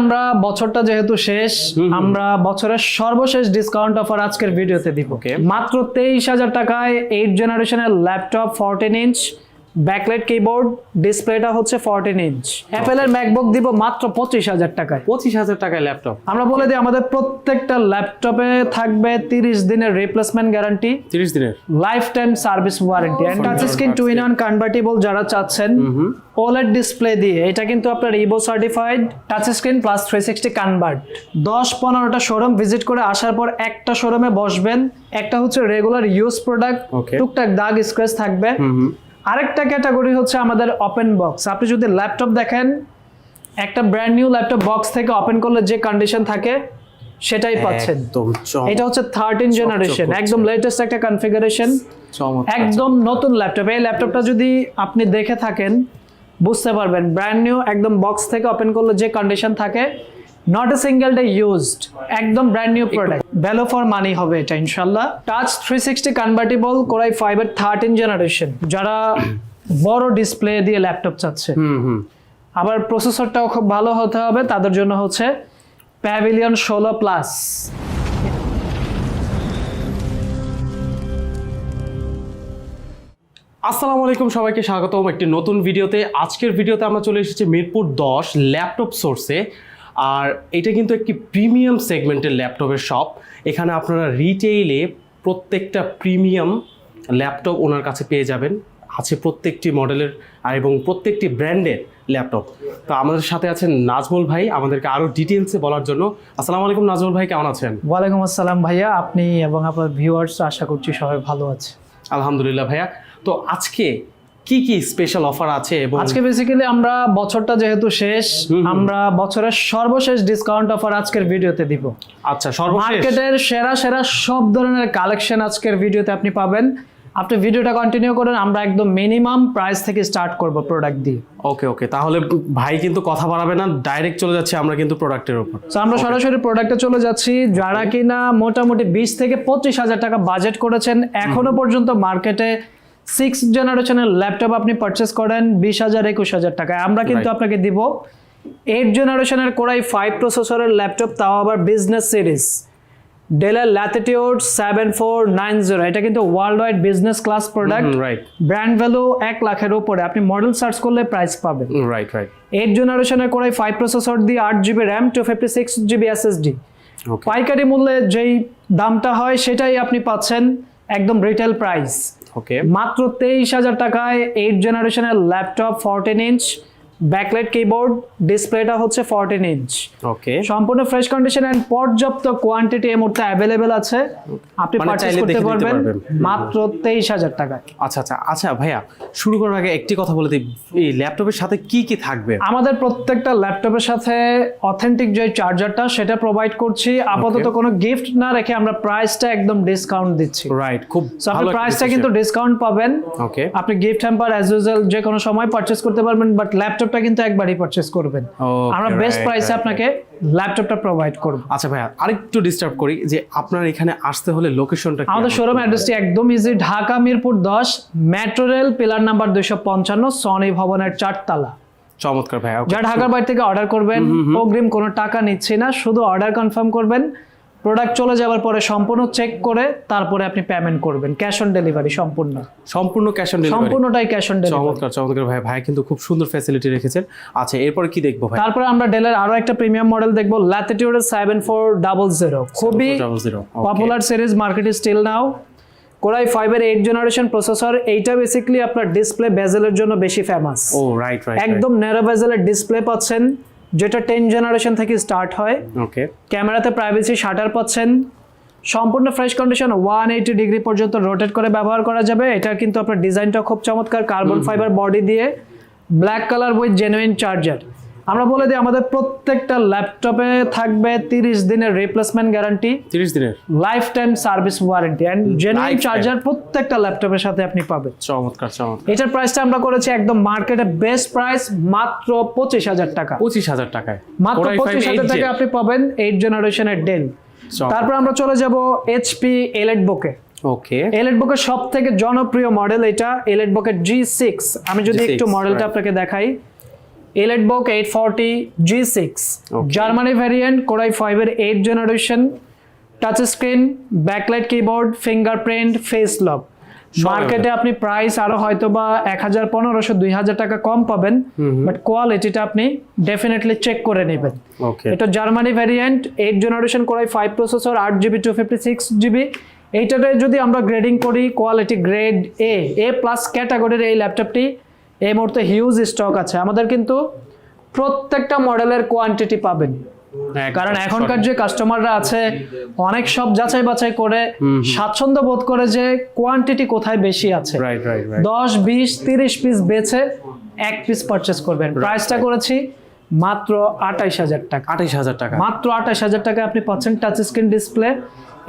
আমরা বছরটা যেহেতু শেষ আমরা বছরের সর্বশেষ ডিসকাউন্ট অফার আজকের ভিডিওতে দিব। মাত্র তেইশ হাজার টাকায় এইট জেনারেশনের laptop fourteen inch backlight keyboard ডিসপ্লেটা হচ্ছে ফোরটিন ইঞ্চ অ্যাপেল এর ম্যাকবুক দিব মাত্র পঁচিশ হাজার টাকায়। পঁচিশ হাজার টাকায় ল্যাপটপ আমরা বলে দিই আমাদের প্রত্যেকটা ল্যাপটপে থাকবে তিরিশ দিনের রিপ্লেসমেন্ট গ্যারান্টি তিরিশ দিনের। Life time service warranty and touch screen two in one convertible যারা চাচ্ছেন ওলেড ডিসপ্লে দিয়ে এটা কিন্তু আপনার Evo certified touch screen plus three sixty convert দশ পনেরোটা শোরুম ভিজিট করে আসার পর একটা শোরুমে বসবেন একটা হচ্ছে রেগুলার ইউজ প্রোডাক্ট. টুকটাক দাগ স্ক্র্যাচ থাকবে। আরেকটা ক্যাটাগরি হচ্ছে আমাদের ওপেন বক্স আপনি যদি ল্যাপটপ দেখেন একটা ব্র্যান্ড নিউ ল্যাপটপ বক্স থেকে ওপেন করলে যে কন্ডিশন থাকে সেটাই পাচ্ছেন। এটা হচ্ছে থার্টিন জেনারেশন একদম লেটেস্ট একটা কনফিগারেশন চমৎকার। একদম নতুন ল্যাপটপ এই ল্যাপটপটা যদি আপনি দেখে থাকেন বুঝতে পারবেন ব্র্যান্ড নিউ একদম বক্স থেকে ওপেন করলে যে কন্ডিশন থাকে not a single day used একদম brand new product value for money হবে এটা ইনশাল্লাহ touch three sixty convertible core i ফাইভের থার্টিন জেনারেশন যারা বড় ডিসপ্লে দিয়ে ল্যাপটপ চাচ্ছে। হুম হুম। আবার প্রসেসরটাও খুব ভালো হতে হবে তাদের জন্য হচ্ছে প্যাভিলিয়ন ষোলো প্লাস আসসালামু আলাইকুম সবাইকে স্বাগতম একটি নতুন ভিডিওতে। আজকের ভিডিওতে আমরা চলে এসেছি মিরপুর দশ ল্যাপটপ সোর্সে আর এটা কিন্তু একটি প্রিমিয়াম সেগমেন্টের ল্যাপটপের শপ এখানে আপনারা রিটেইলে প্রত্যেকটা প্রিমিয়াম ল্যাপটপ ওনার কাছে পেয়ে যাবেন। আছে প্রত্যেকটি মডেলের আর এবং প্রত্যেকটি ব্র্যান্ডের ল্যাপটপ তো আমাদের সাথে আছেন নাজমুল ভাই আমাদেরকে আরও ডিটেলসে বলার জন্য। আসসালামু আলাইকুম নাজমুল ভাই কেমন আছেন? ওয়ালাইকুম আসসালাম ভাইয়া আপনি এবং আপনার ভিউয়ার্স আশা করছি সবাই ভালো আছে আলহামদুলিল্লাহ ভাইয়া। তো আজকে কি কি স্পেশাল অফার আছে আজকে বেসিক্যালি আমরা বছরটা যেহেতু শেষ আমরা বছরের সর্বশেষ ডিসকাউন্ট অফার আজকের ভিডিওতে দিব। আচ্ছা সর্বশেষ। মার্কেটের সেরা সেরা সব ধরনের কালেকশন আজকের ভিডিওতে আপনি পাবেন। আপনি ভিডিওটা কন্টিনিউ করেন আমরা একদম মিনিমাম প্রাইস থেকে স্টার্ট করব প্রোডাক্ট দিয়ে। ওকে ওকে তাহলে ভাই কিন্তু কথা বাড়াবে না ডাইরেক্ট চলে যাচ্ছে আমরা কিন্তু প্রোডাক্টের উপর। তো আমরা সরাসরি প্রোডাক্টে চলে যাচ্ছি। যারা কিনা মোটামুটি বিশ থেকে পঁচিশ হাজার টাকা বাজেট করেছেন এখনও পর্যন্ত মার্কেটে সিক্স জেনারেশনের ল্যাপটপ আপনি পারচেস করেন বিশ হাজার একুশ হাজার টাকায়। আমরা কিন্তু আপনাকে দিব এইট জেনারেশনের কোরাই ফাইভ প্রসেসরের ল্যাপটপ তাও আবার বিজনেস সিরিজ ডেলের Latitude seven four nine zero এটা কিন্তু world wide business class product right brand value এক লাখের উপরে। আপনি মডেল সার্চ করলে প্রাইস পাবেন। রাইট রাইট এইট জেনারেশনের কোরাই ফাইভ প্রসেসর দিয়ে আট GB RAM two fifty six GB SSD পাইকারি মূল্যে যেই দামটা হয় সেটাই আপনি পাচ্ছেন একদম রিটেল প্রাইস ওকে। মাত্র তেইশ হাজার টাকায় এইট জেনারেশনের laptop fourteen inch backlight keyboard ডিসপ্লেটা হচ্ছে ফোরটিন ইঞ্চ ওকে সম্পূর্ণ ফ্রেশ কন্ডিশন এন্ড পর্যাপ্ত কোয়ান্টিটি এই মুহূর্তে অ্যাভেলেবেল আছে। আপনি মানে পারচেজ করতে পারবেন। মাত্র তেইশ হাজার টাকায়। আচ্ছা আচ্ছা আচ্ছা ভাইয়া শুরু করার আগে একটি কথা বলে দিই। এই ল্যাপটপের সাথে কি কি থাকবে? আমাদের প্রত্যেকটা ল্যাপটপের সাথে অথেন্টিক যে চার্জারটা সেটা প্রোভাইড করছি। আপাতত কোনো গিফট না রেখে আমরা প্রাইসটা একদম ডিসকাউন্ট দিচ্ছি। রাইট খুব আপনি ভালো প্রাইসটা কিন্তু ডিসকাউন্ট পাবেন। ওকে আপনি গিফট হ্যাম্পার অ্যাজ ইউজুয়াল যে কোনো সময় পারচেস করতে পারবেন বাট ল্যাপটপটা কিন্তু একবারই পারচেস করবেন। আমরা বেস্ট প্রাইসে আপনাকে ল্যাপটপটা প্রোভাইড করব। আচ্ছা ভাইয়া আরেকটু ডিস্টার্ব করি যে আপনার এখানে আসতে হলে লোকেশনটা আমাদের শোরুম অ্যাড্রেসটি একদম ইজি ঢাকা মিরপুর দশ মেট্রো রেল পিলার নাম্বার দুইশো পঞ্চান্ন সনি ভবনের চারতলা। চমৎকার ভাইয়া. যারা ঢাকার বাইরে থেকে অর্ডার করবেন অগ্রিম কোনো টাকা নিচ্ছে না শুধু অর্ডার কনফার্ম করবেন। প্রোডাক্ট চলে যাওয়ার পরে সম্পূর্ণ চেক করে তারপরে আপনি পেমেন্ট করবেন। ক্যাশ অন ডেলিভারি সম্পূর্ণ। সম্পূর্ণ ক্যাশ অন ডেলিভারি সম্পূর্ণটাই ক্যাশ অন ডেলিভারি চমৎকার চমৎকার। ভাই ভাই কিন্তু খুব সুন্দর ফ্যাসিলিটি রেখেছেন। আচ্ছা এরপর কি দেখব ভাই? তারপরে আমরা ডেলের আরও একটা প্রিমিয়াম মডেল দেখব ডাবল জিরো খুবই Double zero, পপুলার সিরিজ মার্কেটে স্টিল নাও কোরাই ফাইভের এইট জেনারেশন প্রসেসর এইটা বেসিক্যালি আপনার ডিসপ্লে বেজেলের জন্য বেশি ফেমাস ও রাইট রাইট একদম ন্যারো বেজেলের ডিসপ্লে পাচ্ছেন। যেটা টেন জেনারেশন থেকে স্টার্ট হয়। ওকে ক্যামেরাতে প্রাইভেসি শাটার পাচ্ছেন। সম্পূর্ণ fresh condition one eighty degree পর্যন্ত রোটেট করে ব্যবহার করা যাবে। এটা কিন্তু আপনার ডিজাইনটা খুব চমৎকার। কার্বন ফাইবার বডি দিয়ে। Black colour with genuine charger আমরা বলে দিই আমাদের প্রত্যেকটা ল্যাপটপে থাকবে তিরিশ দিনের রিপ্লেসমেন্ট গ্যারান্টি তিরিশ দিনের। Life time service warranty and genuine charger প্রত্যেকটা ল্যাপটপের সাথে আপনি পাবেন। চমৎকার চমৎকার। এটার প্রাইসটা আমরা করেছি একদম মার্কেটে বেস্ট প্রাইস মাত্র পঁচিশ হাজার টাকা। পঁচিশ হাজার টাকায়। মাত্র Core i5 হাজার 8J টাকা আপনি পাবেন এইট জেনারেশনের ডেল। তারপর আমরা চলে যাব এইচপি এলেট বুকে ওকে। এলেট বুকের সব থেকে জনপ্রিয় মডেল এটা এলেট বুকের জি সিক্স আমি যদি একটু মডেলটা আপনাকে দেখাই। EliteBook eight forty G six. Germany variant core i ফাইভের eight generation touch screen backlight keyboard fingerprint face lock মার্কেটে আপনি প্রাইস আরও হয়তো বা এক হাজার পনেরোশো দুই হাজার টাকা কম পাবেন বাট কোয়ালিটিটা আপনি ডেফিনেটলি চেক করে নেবেন। এটা Germany variant eight generation core i five processor আট GB two fifty six GB এইটাতে যদি আমরা গ্রেডিং করি quality grade A A plus ক্যাটাগরির এই ল্যাপটপটি এই মুহূর্তে হিউজ স্টক আছে। আমাদের কিন্তু প্রত্যেকটা মডেলের কোয়ান্টিটি পাবেন। কারণ এখনকার যে কাস্টমাররা আছে অনেক সব যাচাই বাছাই করে স্বাচ্ছন্দ্য বোধ করে যে কোয়ান্টিটি কোথায় বেশি আছে। দশ বিশ তিরিশ পিস বেছে এক পিস পারচেস করবেন। প্রাইসটা করেছি মাত্র আঠাইশ হাজার টাকা। আঠাইশ হাজার টাকা। মাত্র আঠাশ হাজার টাকায় আপনি পাচ্ছেন টাচ স্ক্রিন ডিসপ্লে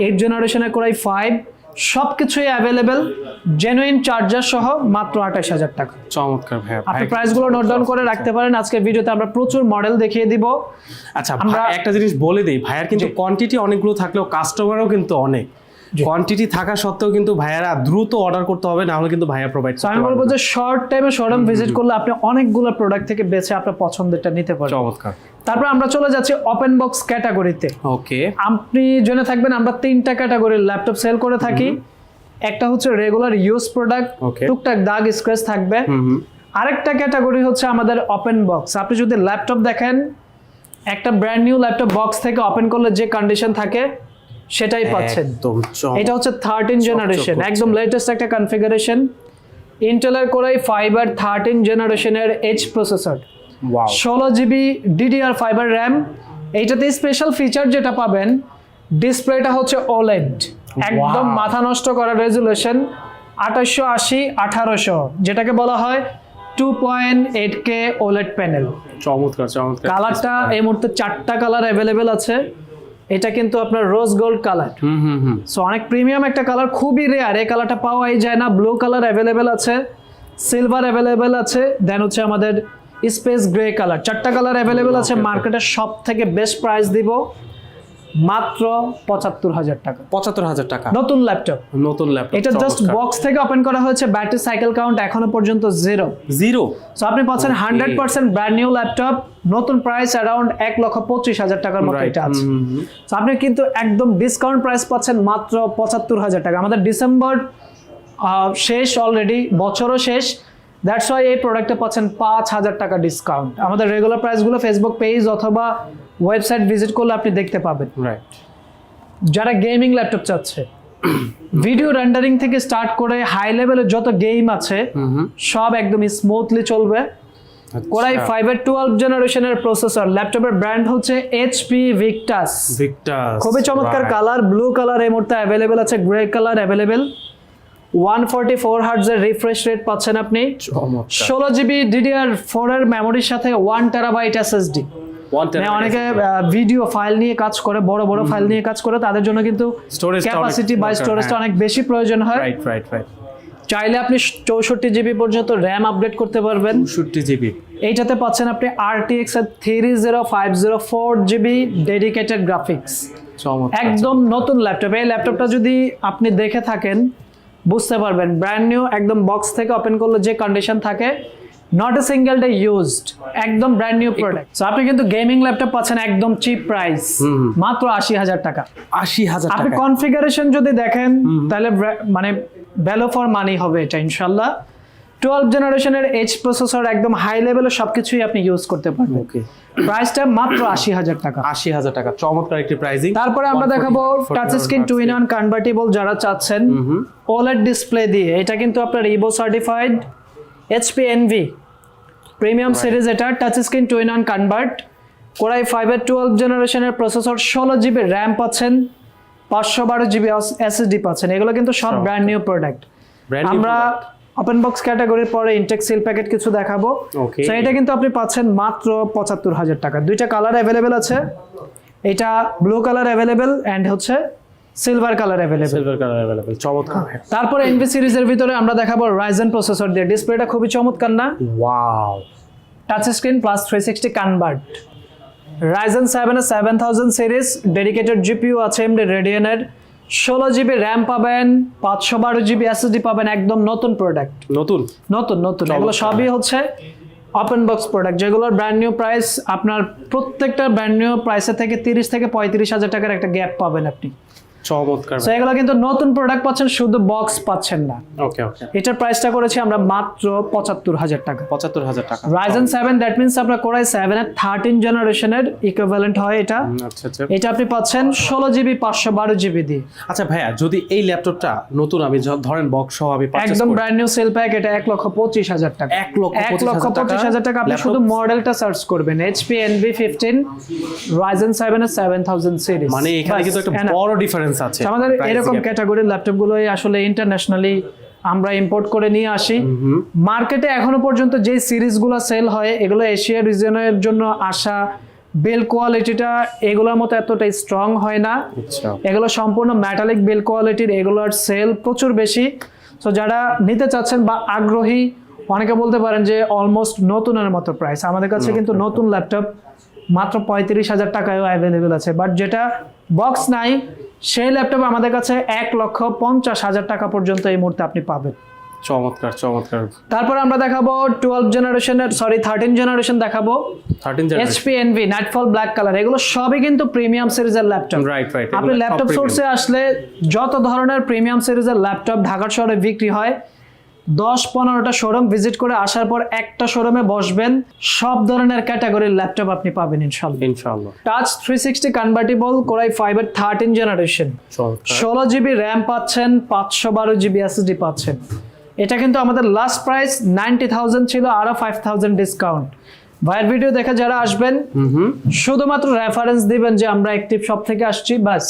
এইট জেনারেশনের করাই ফাইভ সব কিছুই অ্যাভেলেবেল জেনুইন চার্জার সহ মাত্র আঠাশ হাজার টাকা। চমৎকার ভাইয়া আপনি ভাই প্রাইসগুলো নোট ডাউন করে রাখতে পারেন আজকে ভিডিওতে আমরা প্রচুর মডেল দেখিয়ে দিব। আচ্ছা আমরা- একটা জিনিস বলে দিই ভাইয়ার কিন্তু কোয়ান্টিটি অনেকগুলো থাকলেও কাস্টমারও কিন্তু অনেক। কোয়ান্টিটি থাকা সত্ত্বেও কিন্তু ভাইয়ারা দ্রুত অর্ডার করতে হবে না হলে কিন্তু ভাইয়া প্রোভাইড আমি বলব যে শর্ট টাইমে শোরুম ভিজিট করলে আপনি অনেকগুলো প্রোডাক্ট থেকে বেছে আপনার পছন্দেরটা নিতে পারবেন। চমৎকার। তারপর আমরা চলে যাচ্ছি ওপেন বক্স ক্যাটাগরিতে ওকে আপনি জেনে থাকবেন আমরা তিনটা ক্যাটাগরির ল্যাপটপ সেল করে থাকি। একটা হচ্ছে রেগুলার ইউজ প্রোডাক্ট. টুকটাক দাগ স্ক্র্যাচ থাকবে। আরেকটা ক্যাটাগরি হচ্ছে আমাদের ওপেন বক্স আপনি যদি ল্যাপটপ দেখেন একটা ব্র্যান্ড নিউ ল্যাপটপ বক্স থেকে ওপেন করলে যে কন্ডিশন থাকে সেটাই পাচ্ছেন। এটা হচ্ছে থার্টিন জেনারেশন একদম লেটেস্ট একটা কনফিগারেশন ইন্টেলের কোরাই ফাইবার থার্টিন জেনারেশনের এইচ প্রসেসর ওয়াও ষোলো জিবি ডিডিআর ফাইবার র্যাম এইটাতে স্পেশাল ফিচার যেটা পাবেন ডিসপ্লেটা হচ্ছে ওলেড একদম মাথা নষ্ট করা রেজুলেশন আঠাশশো আশি আঠারোশো যেটাকে বলা হয় two point eight K OLED panel চমৎকার চমৎকার। কালারটা এই মুহূর্তে চারটা কালার অ্যাভেলেবেল আছে। এটা কিন্তু আপনার rose gold colour hmm hmm hmm. So অনেক প্রিমিয়াম একটা কালার খুবই রেয়ার এই কালারটা পাওয়াই যায় না। ব্লু কালার অ্যাভেলেবেল আছে সিলভার অ্যাভেলেবেল আছে দেন হচ্ছে আমাদের স্পেস গ্রে কালার চারটা কালার অ্যাভেলেবেল আছে মার্কেটের সব থেকে বেস্ট প্রাইস দিব। মাত্র পঁচাত্তর হাজার টাকা। পঁচাত্তর হাজার টাকা। নতুন ল্যাপটপ নতুন ল্যাপটপ এটা জাস্ট বক্স থেকে ওপেন করা হয়েছে ব্যাটারি সাইকেল কাউন্ট এখনও পর্যন্ত জিরো জিরো সো আপনি পাচ্ছেন hundred percent brand new laptop নতুন প্রাইস অ্যারাউন্ড এক লক্ষ পঁচিশ হাজার টাকার মতো এটা আছে। So আপনি কিন্তু একদম ডিসকাউন্ট প্রাইস পাচ্ছেন মাত্র পঁচাত্তর হাজার টাকা। আমাদের ডিসেম্বর শেষ অলরেডি বছরও শেষ। দ্যাটস ওয়াই এই প্রোডাক্টে পাচ্ছেন পাঁচ হাজার টাকা ডিসকাউন্ট আমাদের রেগুলার প্রাইসগুলো ফেসবুক পেজ অথবা ওয়েবসাইট ভিজিট করলে আপনি দেখতে পাবেন। রাইট যারা গেমিং ল্যাপটপ চাচ্ছে ভিডিও রেন্ডারিং থেকে স্টার্ট করে হাই লেভেলের যত গেম আছে সব একদম স্মুথলি চলবে। কোরাই। ফাইভের টুয়েলভ জেনারেশনের প্রসেসর ল্যাপটপের ব্র্যান্ড হচ্ছে এইচপি ভিক্টাস ভিক্টাস খুবই চমৎকার কালার ব্লু কালার এই মুহূর্তে অ্যাভেলেবেল আছে grey colour available one forty four হার্টজের refresh rate পাচ্ছেন আপনি। ষোলো জিবি ডিডিআর ফোর এর মেমোরির সাথে ওয়ান টেরাবাইট এসএসডি Terabyte অনেকে ভিডিও ফাইল নিয়ে কাজ করে বড় বড় ফাইল নিয়ে কাজ করে তাদের জন্য কিন্তু অনেক ক্যাপাসিটি বা স্টোরেজটা হ্যাঁ। অনেক বেশি প্রয়োজন হয়। রাইট রাইট রাইট চাইলে আপনি চৌষট্টি জিবি পর্যন্ত র্যাম আপডেট করতে পারবেন। চৌষট্টি জিবি এইটাতে পাচ্ছেন আপনি আরটিএক্স এর three zero five zero four GB dedicated graphics একদম নতুন ল্যাপটপ এই ল্যাপটপটা যদি আপনি দেখে থাকেন বুঝতে পারবেন। ব্র্যান্ড নিউ একদম বক্স থেকে ওপেন করলে যে কন্ডিশন থাকে not a single day used একদম ব্র্যান্ড নিউ প্রোডাক্ট সো আপনি কিন্তু গেমিং ল্যাপটপ পাচ্ছেন একদম চিপ প্রাইস মাত্র আশি হাজার টাকা। আশি হাজার আপনি কনফিগারেশন যদি দেখেন তাহলে মানে ভ্যালু ফর মানি হবে এটা ইনশাল্লাহ টুয়েলভ জেনারেশনের এইচ প্রসেসর একদম হাই লেভেলের সবকিছুই আপনি ইউজ করতে পারবেন। ওকে প্রাইসটা মাত্র আশি হাজার টাকা। আশি হাজার টাকা। চমৎকার একটি প্রাইজিং তারপরে আমরা দেখাবো touch screen two in one convertible যারা চাচ্ছেন ওলেড ডিসপ্লে দিয়ে। এটা কিন্তু আপনার Evo certified HP Envy premium series এটা touch screen two in one convert core i ফাইভের টুয়েলভ জেনারেশনের প্রসেসর ষোলো জিবি র্যাম পাচ্ছেন পাঁচশো বারো জিবি এসএসডি পাচ্ছেন। এগুলো কিন্তু সব ব্র্যান্ড নিউ প্রোডাক্ট আমরা ওপেন বক্স ক্যাটাগরির পরে ইনটেক সিল প্যাকেট কিছু দেখাবো. তো এটা কিন্তু আপনি পাচ্ছেন মাত্র পঁচাত্তর হাজার টাকা। দুইটা কালার অ্যাভেলেবেল আছে। এটা ব্লু কালার অ্যাভেলেবেল অ্যান্ড হচ্ছে silver colour available silver colour available চমৎকার। তারপরে এনভি সিরিজের ভিতরে আমরা দেখাবো রাইজেন প্রসেসর দিয়ে। ডিসপ্লেটা খুবই চমৎকার না? Wow touch screen plus three sixty convert Ryzen সেভেনের seven thousand series dedicated GPU আছে এমডি রেডিয়ানের ষোলো জিবি র্যাম পাবেন পাঁচশো বারো জিবি এসএসডি পাবেন একদম নতুন প্রোডাক্ট নতুন? নতুন নতুন। এগুলো সবই হচ্ছে ওপেন বক্স প্রোডাক্ট যেগুলোর ব্র্যান্ড নিউ প্রাইস আপনার প্রত্যেকটা ব্র্যান্ড নিউ প্রাইসের থেকে তিরিশ থেকে পঁয়ত্রিশ হাজার টাকার একটা গ্যাপ পাবেন আপনি। চমৎকার এগুলো কিন্তু নতুন প্রোডাক্ট পাচ্ছেন শুধু বক্স পাচ্ছেন না। ওকে ওকে এটার প্রাইসটা করেছি আমরা মাত্র পঁচাত্তর হাজার টাকা। পঁচাত্তর হাজার টাকা। রাইজেন সেভেন দ্যাট মিনস আপনার কোরাই সেভেনের থার্টিন জেনারেশনের ইকুইভ্যালেন্ট হয় এটা। আচ্ছা আচ্ছা। এটা আপনি পাচ্ছেন ষোলো জিবি পাঁচশো বারো জিবি দিয়ে। আচ্ছা ভাইয়া যদি এই ল্যাপটপটা নতুন আমি ধরেন বক্স সহ আমি একদম ব্র্যান্ড নিউ সেল প্যাক এটা এক লক্ষ পঁচিশ হাজার টাকা। এক লক্ষ এক লক্ষ পঁচিশ হাজার টাকা আপনি? শুধু মডেলটা সার্চ করবেন HP Envy fifteen Ryzen seven এর সেভেন থাউজেন্ড সিরিজ মানে এখানে কিন্তু একটা বড় ডিফারেন্স আছে। আমাদের এরকম। ক্যাটাগরির ল্যাপটপগুলোই আসলে ইন্টারন্যাশনালি আমরা ইম্পোর্ট করে নিয়ে আসি। মার্কেটে এখনও পর্যন্ত যে সিরিজগুলো সেল হয় এগুলো এশিয়া রিজনের জন্য আসা বেল কোয়ালিটিটা এগুলোর মতো এতটা স্ট্রং হয় না। আচ্ছা। এগুলো সম্পূর্ণ মেটালিক বেল কোয়ালিটির এগুলোর সেল প্রচুর বেশি। সো যারা নিতে চাচ্ছেন বা আগ্রহী অনেকে বলতে পারেন যে অলমোস্ট নতুনের মতো প্রাইস আমাদের কাছে কিন্তু নতুন ল্যাপটপ মাত্র পঁয়ত্রিশ হাজার টাকায়ও অ্যাভেলেবেল আছে। বাট যেটা বক্স নাই সেই ল্যাপটপ আমাদের কাছে এক লক্ষ পঞ্চাশ হাজার টাকা পর্যন্ত এই মুহূর্তে আপনি পাবেন। চমৎকার চমৎকার। তারপর আমরা দেখাবো টুয়েলভ জেনারেশনের সরি থার্টিন জেনারেশন দেখাবো। HP Envy Nightfall black colour এগুলো সবই কিন্তু প্রিমিয়াম সিরিজের ল্যাপটপ রাইট রাইট আপনি ল্যাপটপ সোর্সে আসলে যত ধরনের প্রিমিয়াম সিরিজের ল্যাপটপ ঢাকার শহরে বিক্রি হয় দশ পনেরোটা শোরুম ভিজিট করে আসার পর একটা শোরুমে বসবেন সব ধরনের ক্যাটাগরির ল্যাপটপ আপনি পাবেন ইনশাল্লাহ। ইনশাআল্লাহ touch three sixty convertible core i ফাইভের থার্টিন জেনারেশন ষোলো জিবি র্যাম পাচ্ছেন পাঁচশো বারো জিবি এসএসডি পাচ্ছেন। এটা কিন্তু আমাদের লাস্ট প্রাইস নাইনটি থাউজেন্ড ছিল আরও ফাইভ থাউজেন্ড ডিসকাউন্ট ভাইয়ের ভিডিও দেখে যারা আসবেন শুধুমাত্র রেফারেন্স দিবেন যে আমরা অ্যাক্টিভ শপ থেকে আসছি বাস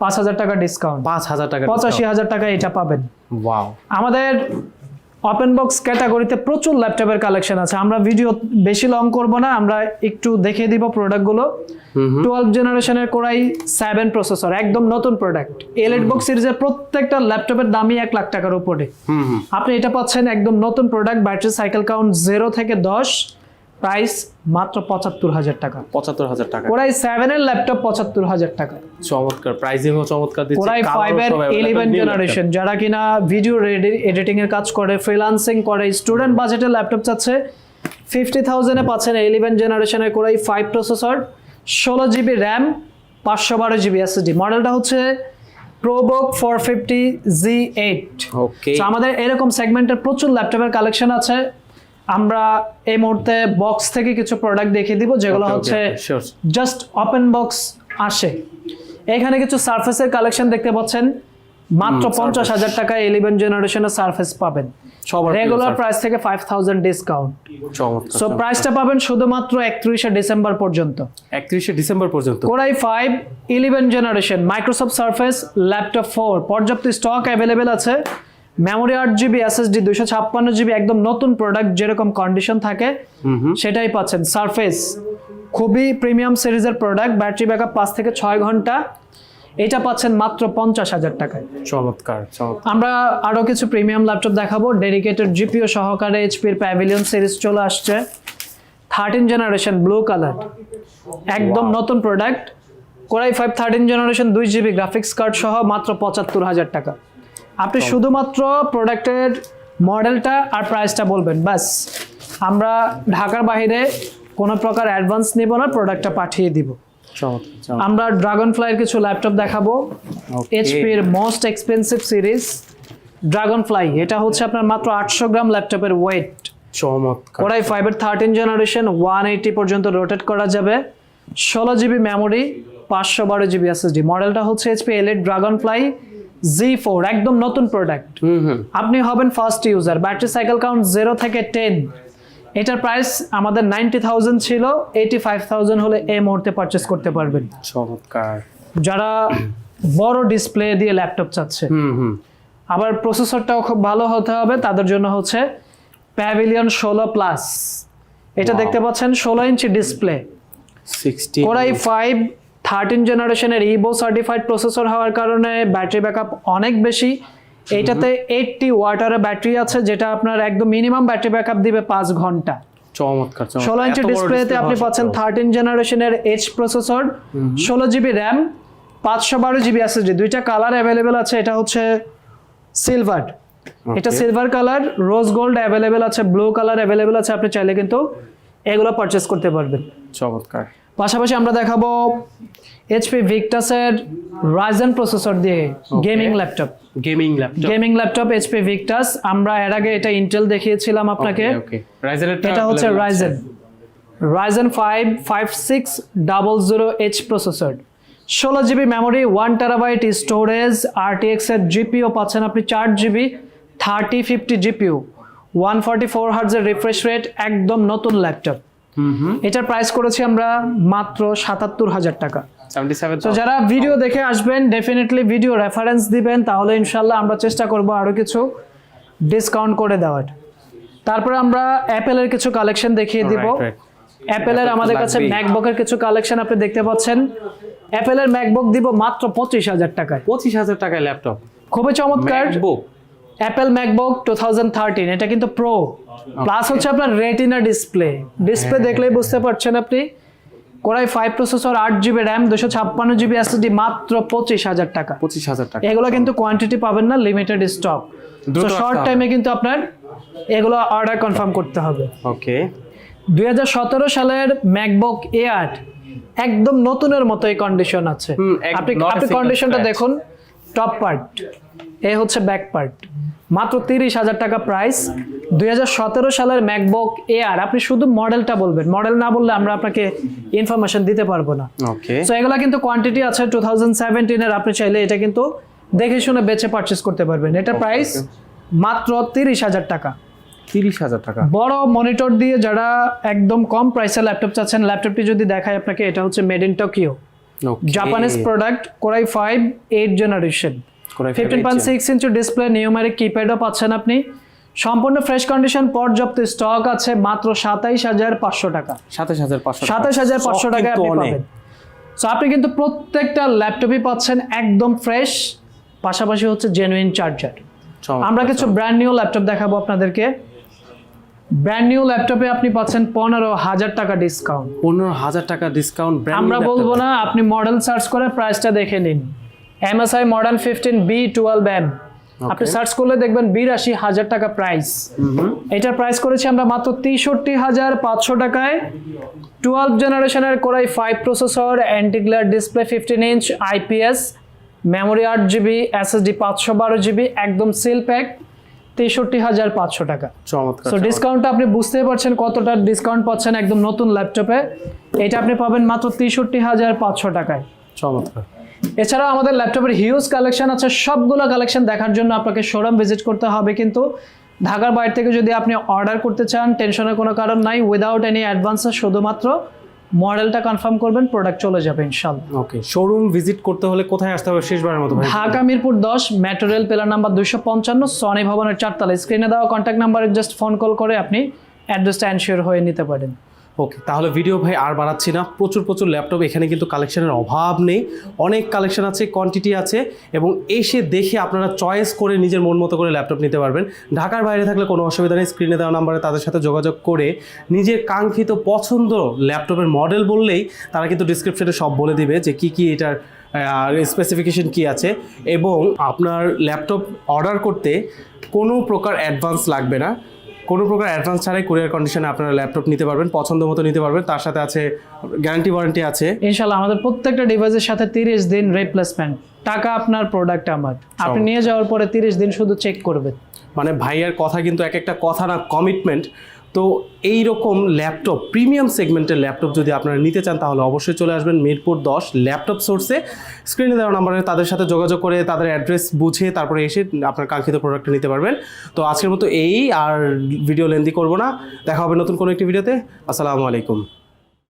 পাঁচ হাজার টাকা ডিসকাউন্ট পাঁচ হাজার টাকা পঁচাশি হাজার টাকা এটা পাবেন। আমাদের ওপেন বক্স ক্যাটাগরিতে প্রচুর ল্যাপটপের কালেকশন আছে। আমরা ভিডিও বেশি লং করব না আমরা একটু দেখে দিব প্রোডাক্টগুলো টুয়েলভ জেনারেশনের কোরাই সেভেন প্রসেসর একদম নতুন প্রোডাক্ট এলএড বক্স সিরিজের প্রত্যেকটা ল্যাপটপের দামই এক লাখ টাকার উপরে। আপনি এটা পাচ্ছেন একদম নতুন product battery cycle count zero থেকে দশ। প্রাইস মাত্র পঁচাত্তর হাজার টাকা। পঁচাত্তর হাজার টাকা। কোরাই সেভেনের ল্যাপটপ পঁচাত্তর হাজার টাকা। চমৎকার প্রাইসিং ও চমৎকার দিচ্ছে কোরাই সব available, ইলেভেন জেনারেশন যারা কিনা ভিডিও এডিটিং এর কাজ করে ফ্রিলান্সিং করে স্টুডেন্ট বাজেটের ল্যাপটপ চাচ্ছে ফিফটি থাউজেন্ডে পাচ্ছেন ইলেভেন জেনারেশনের কোরাই ফাইভ প্রসেসর ষোলো জিবি র্যাম পাঁচশো বারো জিবি এসএসডি মডেলটা হচ্ছে ProBook four fifty G eight. Okay, আমাদের এরকম সেগমেন্টের প্রচুর ল্যাপটপের কালেকশন আছে। আমরা এই মুহূর্তে বক্স থেকে কিছু প্রোডাক্ট দেখিয়ে দিব যেগুলো হচ্ছে জাস্ট ওপেন বক্স আসে। এখানে কিছু সারফেসের কালেকশন দেখতে পাচ্ছেন। মাত্র পঞ্চাশ হাজার টাকায় ইলেভেন জেনারেশনের সারফেস পাবেন। রেগুলার প্রাইস থেকে ফাইভ থাউজেন্ড ডিসকাউন্ট সো প্রাইসটা পাবেন শুধুমাত্র একত্রিশে ডিসেম্বর পর্যন্ত। একত্রিশে ডিসেম্বর পর্যন্ত। Core i five eleven generation Microsoft Surface laptop four পর্যাপ্ত স্টক অ্যাভেলেবেল আছে। মেমোরি আট জিবি এসএসডি দুশো ছাপ্পান্ন জিবি একদম নতুন প্রোডাক্ট যেরকম কন্ডিশন থাকে সেটাই পাচ্ছেন। সারফেস খুবই প্রিমিয়াম সিরিজের প্রোডাক্ট ব্যাটারি ব্যাকআপ পাঁচ থেকে ছয় ঘণ্টা। এটা পাচ্ছেন মাত্র পঞ্চাশ হাজার টাকায়। চমৎকার আমরা আরও কিছু প্রিমিয়াম ল্যাপটপ দেখাবো। ডেডিকেটেড জিপিও সহকারে এইচপির প্যাভিলিয়ন সিরিজ চলে আসছে। থার্টিন জেনারেশন ব্লু কালার একদম নতুন product core i five thirteen generation দুই জিবি গ্রাফিক্স কার্ড সহ মাত্র পঁচাত্তর হাজার টাকা। আপনি শুধুমাত্র প্রোডাক্টের মডেলটা আর প্রাইসটা বলবেন ব্যাস। আমরা ঢাকার বাইরে কোনো প্রকার অ্যাডভান্স নেব না প্রোডাক্টটা পাঠিয়ে দিব। আমরা ড্রাগন ফ্লাইয়ের কিছু ল্যাপটপ দেখাবো. এইচপির most expensive series Dragonfly এটা হচ্ছে আপনার মাত্র আটশো গ্রাম ল্যাপটপের ওয়েট চমৎকার। কোরাই ফাইভের থার্টিন জেনারেশন ওয়ান এইটি পর্যন্ত রোটেট করা যাবে। ষোলো জিবি মেমোরি পাঁচশো বারো জিবি এসএসডি মডেলটা হচ্ছে HP Elite Dragonfly G four একদম নতুন প্রোডাক্ট আপনি হবেন first user battery cycle count zero থেকে টেন এটার প্রাইস আমাদের নাইনটি থাউজেন্ড ছিল এইটি ফাইভ থাউজেন্ড হলে এই মুহূর্তে পারচেস করতে পারবেন। চমৎকার। যারা বড় ডিসপ্লে দিয়ে ল্যাপটপ চাচ্ছে। হুম হুম। আবার প্রসেসরটাও খুব ভালো হতে হবে তাদের জন্য হচ্ছে প্যাভিলিয়ন ষোলো প্লাস এটা দেখতে পাচ্ছেন ষোলো inch display core i five thirteen জেনারেশনের ইবো সার্টিফাইড প্রসেসর হওয়ার কারণে ব্যাটারি ব্যাকআপ অনেক বেশি। এইটাতে এইটটি ওয়াটারের ব্যাটারি আছে যেটা আপনার একদম মিনিমাম ব্যাটারি ব্যাকআপ দিবে পাঁচ ঘণ্টা। চমৎকার। ষোলো ইঞ্চি ডিসপ্লেতে আপনি পাচ্ছেন থার্টিন জেনারেশনের এইচ প্রসেসর ষোলো জিবি র্যাম পাঁচশো বারো জিবি এসএসডি দুইটা কালার অ্যাভেলেবেল আছে এটা হচ্ছে সিলভার এটা silver colour rose gold available আছে ব্লু কালার অ্যাভেলেবেল আছে আপনি চাইলে কিন্তু এগুলো পারচেস করতে পারবেন। চমৎকার। পাশাপাশি আমরা দেখাবো এইচপি ভিক্টাসের রাইজেন প্রসেসর দিয়ে gaming laptop gaming laptop gaming laptop HP Victus আমরা এর আগে এটা ইন্টেল দেখিয়েছিলাম আপনাকে। এটা হচ্ছে Ryzen Ryzen five five six double zero H processor ষোলো GB memory one terabyte storage RTX এর জিপিও পাচ্ছেন আপনি চার GB thirty fifty GPU one forty four হার্জের refresh rate একদম নতুন ল্যাপটপ এটার প্রাইস করেছি আমরা মাত্র সাতাত্তর হাজার টাকা। তো যারা ভিডিও দেখে আসবেন ডেফিনেটলি ভিডিও রেফারেন্স দিবেন তাহলে ইনশাল্লাহ আমরা চেষ্টা করব আরও কিছু ডিসকাউন্ট করে দেওয়ার। তারপরে আমরা অ্যাপেলের কিছু কালেকশন দেখিয়ে দিব. অ্যাপেলের আমাদের কাছে। ম্যাকবুকের কিছু কালেকশন আপনি দেখতে পাচ্ছেন। অ্যাপেলের ম্যাকবুক দিব মাত্র পঁচিশ হাজার টাকায়। পঁচিশ হাজার টাকায় ল্যাপটপ খুবই চমৎকার। Apple MacBook two thousand thirteen এটা কিন্তু প্রো প্লাস হচ্ছে আপনার রেটিনা ডিসপ্লে ডিসপ্লে হ্যাঁ, দেখলেই বুঝতে পারছেন আপনি। কোরাই ফাইভ প্রসেসর আট জিবি র্যাম দুশো ছাপ্পান্ন জিবি এসএসডি মাত্র পঁচিশ হাজার টাকা। পঁচিশ হাজার টাকা। এগুলো কিন্তু কোয়ান্টিটি পাবেন না লিমিটেড স্টক তো শর্ট টাইমে কিন্তু আপনার এগুলো অর্ডার কনফার্ম করতে হবে। ওকে দুই হাজার সতেরো সালের ম্যাকবুক এয়ার একদম নতুনের মতো এই কন্ডিশন আছে আপনি আপনি কন্ডিশনটা দেখুন টপ পার্ট এ হচ্ছে ব্যাক পার্ট মাত্র তিরিশ হাজার টাকা প্রাইস দুই হাজার সতেরো সালের ম্যাকবুক এয়ার আপনি শুধু মডেলটা বলবেন। মডেল না বললে আমরা আপনাকে ইনফরমেশন দিতে পারব না। সো এগুলা কিন্তু কোয়ান্টিটি আছে টু থাউজেন্ড সেভেন্টিনের আপনি চাইলে এটা কিন্তু দেখে শুনে বেছে পারচেস করতে পারবেন। এটা প্রাইস মাত্র তিরিশ হাজার টাকা। তিরিশ হাজার টাকা। বড় মনিটর দিয়ে যারা একদম কম প্রাইসে ল্যাপটপ চাচ্ছেন ল্যাপটপটি যদি দেখায় আপনাকে এটা হচ্ছে made in Tokyo Japanese product core i five eight generation Core i5 fifteen point six inch display numeric কিপ্যাডও পাচ্ছেন আপনি। সম্পূর্ণ ফ্রেশ কন্ডিশন পর্যাপ্ত স্টক আছে মাত্র সাতাইশ হাজার পাঁচশো টাকা। সাতাশ হাজার পাঁচশো সাতাশ হাজার পাঁচশো আপনি পাবেন। সো আপনি কিন্তু প্রত্যেকটা ল্যাপটপই পাচ্ছেন একদম ফ্রেশ পাশাপাশি হচ্ছে জেনুইন চার্জার আমরা কিছু ব্র্যান্ড নিউ ল্যাপটপ দেখাবো আপনাদেরকে। ব্র্যান্ড নিউ ল্যাপটপে আপনি পাচ্ছেন পনেরো হাজার টাকা ডিসকাউন্ট পনেরো হাজার টাকা ডিসকাউন্ট আমরা বলব না আপনি মডেল সার্চ করে প্রাইসটা দেখে নিন। MSI model fifteen B twelve M আপনি সার্চ করলে দেখবেন বিরাশি হাজার টাকা প্রাইস এটার প্রাইস করেছি আমরা মাত্র তেষট্টি হাজার পাঁচশো টাকায়। টুয়েলভ জেনারেশনের core i five processor antiglare display fifteen inch IPS memory আট জিবি এসএসডি পাঁচশো বারো জিবি একদম সিল প্যাক তেষট্টি হাজার পাঁচশো টাকা। চমৎকার সো ডিসকাউন্টটা আপনি বুঝতেই পারছেন কতটা ডিসকাউন্ট পাচ্ছেন একদম নতুন ল্যাপটপে এটা আপনি পাবেন মাত্র তেষট্টি হাজার পাঁচশো টাকায়। চমৎকার। এছাড়াও আমাদের ল্যাপটপের হিউজ কালেকশন আছে। সবগুলো কালেকশন দেখার জন্য আপনাকে শোরুম ভিজিট করতে হবে। কিন্তু ঢাকার বাইরে থেকে যদি আপনি অর্ডার করতে চান টেনশনের কোনো কারণ নাই। উইদাউট এনি অ্যাডভান্স শুধুমাত্র মডেলটা কনফার্ম করবেন প্রোডাক্ট চলে যাবে ইনশাল্লাহ ওকে শোরুম ভিজিট করতে হলে কোথায় আসতে হবে শেষবারের মতো ঢাকা মিরপুর দশ মেট্রো রেল পিলার নাম্বার দুইশো পঞ্চান্ন সনি ভবনের চারতলা। স্ক্রিনে দেওয়া কন্ট্যাক্ট নাম্বারে জাস্ট ফোন কল করে আপনি অ্যাড্রেসটা এনশিওর হয়ে নিতে পারেন। ওকে, তাহলে ভিডিও ভাই আর বাড়াচ্ছি না। প্রচুর প্রচুর ল্যাপটপ এখানে কিন্তু কালেকশনের অভাব নেই। অনেক কালেকশন আছে কোয়ান্টিটি আছে, এবং এসে দেখে আপনারা চয়েস করে নিজের মন মতো করে ল্যাপটপ নিতে পারবেন। ঢাকার বাইরে থাকলে কোনো অসুবিধা নেই স্ক্রিনে দেওয়া নাম্বারে তাদের সাথে যোগাযোগ করে নিজের কাঙ্ক্ষিত পছন্দ ল্যাপটপের মডেল বললেই তারা কিন্তু ডিসক্রিপশনে সব বলে দিবে যে কি কি এটার স্পেসিফিকেশন কি আছে। এবং আপনার ল্যাপটপ অর্ডার করতে কোনো প্রকার অ্যাডভান্স লাগবে না। কোনো প্রকার অ্যাডভান্স ছাড়াই কুরিয়ার কন্ডিশনে আপনারা ল্যাপটপ নিতে পারবেন পছন্দ মতো নিতে পারবেন তার সাথে আছে গ্যারান্টি ওয়ারেন্টি আছে। ইনশাল্লাহ আমাদের প্রত্যেকটা ডিভাইসের সাথে তিরিশ দিন রিপ্লেসমেন্ট টাকা আপনার প্রোডাক্ট আমার। আপনি নিয়ে যাওয়ার পরে তিরিশ দিন শুধু চেক করবেন। মানে ভাইয়ার কথা কিন্তু এক একটা কথা না কমিটমেন্ট তো এই রকম ল্যাপটপ, প্রিমিয়াম সেগমেন্টের ল্যাপটপ যদি আপনারা নিতে চান, তাহলে অবশ্যই চলে আসবেন মিরপুর দশ ল্যাপটপ সোর্সে। স্ক্রিনে দেওয়া নাম্বারে তাদের সাথে যোগাযোগ করে তাদের অ্যাড্রেস বুঝে তারপরে এসে আপনার কাঙ্ক্ষিত প্রোডাক্টটা নিতে পারবেন। তো আজকের মতো এই, আর ভিডিও লেন্দি করব না। দেখা হবে নতুন কোনো একটি ভিডিওতে আসসালামু আলাইকুম।